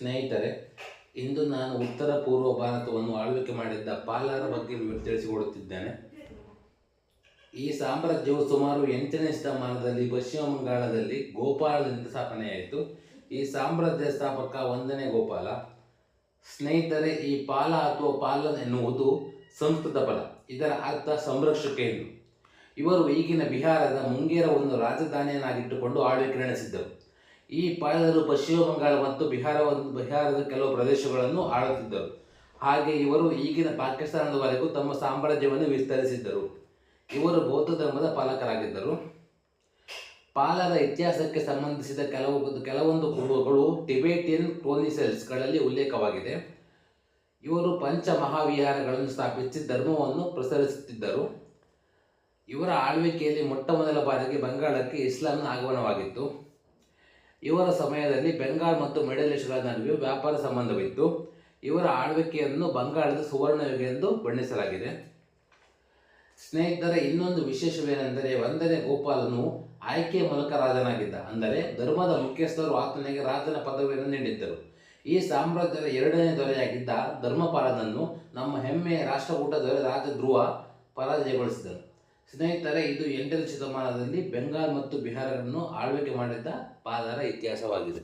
ಸ್ನೇಹಿತರೆ, ಇಂದು ನಾನು ಉತ್ತರ ಪೂರ್ವ ಭಾರತವನ್ನು ಆಳ್ವಿಕೆ ಮಾಡಿದ್ದ ಪಾಲರ ಬಗ್ಗೆ ತಿಳಿಸಿಕೊಡುತ್ತಿದ್ದೇನೆ. ಈ ಸಾಮ್ರಾಜ್ಯವು ಸುಮಾರು ಎಂಟನೇ ಶತಮಾನದಲ್ಲಿ ಪಶ್ಚಿಮ ಬಂಗಾಳದಲ್ಲಿ ಗೋಪಾಲದಿಂದ ಸ್ಥಾಪನೆಯಾಯಿತು. ಈ ಸಾಮ್ರಾಜ್ಯ ಸ್ಥಾಪಕ ಒಂದನೇ ಗೋಪಾಲ. ಸ್ನೇಹಿತರೆ, ಈ ಪಾಲ ಅಥವಾ ಪಾಲನ್ ಎನ್ನುವುದು ಸಂಸ್ಕೃತ ಪದ. ಇದರ ಅರ್ಥ ಸಂರಕ್ಷಕ ಎಂದು. ಇವರು ಈಗಿನ ಬಿಹಾರದ ಮುಂಗೇರವನ್ನು ರಾಜಧಾನಿಯನ್ನಾಗಿಟ್ಟುಕೊಂಡು ಆಳ್ವಿಕೆ ನಡೆಸಿದ್ದರು. ಈ ಪಾಲರು ಪಶ್ಚಿಮ ಬಂಗಾಳ ಮತ್ತು ಬಿಹಾರವನ್ನು ಬಿಹಾರದ ಕೆಲವು ಪ್ರದೇಶಗಳನ್ನು ಆಳುತ್ತಿದ್ದರು. ಹಾಗೆ ಇವರು ಈಗಿನ ಪಾಕಿಸ್ತಾನದವರೆಗೂ ತಮ್ಮ ಸಾಮ್ರಾಜ್ಯವನ್ನು ವಿಸ್ತರಿಸಿದ್ದರು. ಇವರು ಬೌದ್ಧ ಧರ್ಮದ ಪಾಲಕರಾಗಿದ್ದರು. ಪಾಲರ ಇತಿಹಾಸಕ್ಕೆ ಸಂಬಂಧಿಸಿದ ಕೆಲವು, ಕೆಲವೊಂದು ಕುರುಹುಗಳು ಟಿಬೇಟಿಯನ್ ಕ್ರೋನಿಸೆಲ್ಸ್ಗಳಲ್ಲಿ ಉಲ್ಲೇಖವಾಗಿದೆ. ಇವರು ಪಂಚ ಮಹಾವಿಹಾರಗಳನ್ನು ಸ್ಥಾಪಿಸಿ ಧರ್ಮವನ್ನು ಪ್ರಸರಿಸುತ್ತಿದ್ದರು. ಇವರ ಆಳ್ವಿಕೆಯಲ್ಲಿ ಮೊಟ್ಟ ಮೊದಲ ಬಾರಿಗೆ ಬಂಗಾಳಕ್ಕೆ ಇಸ್ಲಾಂನ ಆಗಮನವಾಗಿತ್ತು. ಇವರ ಸಮಯದಲ್ಲಿ ಬೆಂಗಾಲ್ ಮತ್ತು ಮಿಡಲ್ ಈಸ್ಟ್ಗಳ ನಡುವೆ ವ್ಯಾಪಾರ ಸಂಬಂಧವಿತ್ತು. ಇವರ ಆಳ್ವಿಕೆಯನ್ನು ಬಂಗಾಳದ ಸುವರ್ಣಯುಗ ಎಂದು ಬಣ್ಣಿಸಲಾಗಿದೆ. ಸ್ನೇಹಿತರ, ಇನ್ನೊಂದು ವಿಶೇಷವೇನೆಂದರೆ ಒಂದನೇ ಗೋಪಾಲನು ಆಯ್ಕೆ ಮೂಲಕ ರಾಜನಾಗಿದ್ದ. ಅಂದರೆ ಧರ್ಮದ ಮುಖ್ಯಸ್ಥರು ಆತನಿಗೆ ರಾಜನ ಪದವಿಯನ್ನು ನೀಡಿದ್ದರು. ಈ ಸಾಮ್ರಾಜ್ಯದ ಎರಡನೇ ದೊರೆಯಾಗಿದ್ದ ಧರ್ಮಪಾಲನನ್ನು ನಮ್ಮ ಹೆಮ್ಮೆಯ ರಾಷ್ಟ್ರಕೂಟ ದೊರೆ ರಾಜ ಧ್ರುವ ಪರಾಜಯಗೊಳಿಸಿದನು. ಸ್ನೇಹಿತರೆ ಇದು ಎಂಟನೇ ಶತಮಾನದಲ್ಲಿ ಬೆಂಗಾಲ್ ಮತ್ತು ಬಿಹಾರವನ್ನು ಆಳ್ವಿಕೆ ಮಾಡಿದ್ದ ಪಾದರ ಇತಿಹಾಸವಾಗಿದೆ.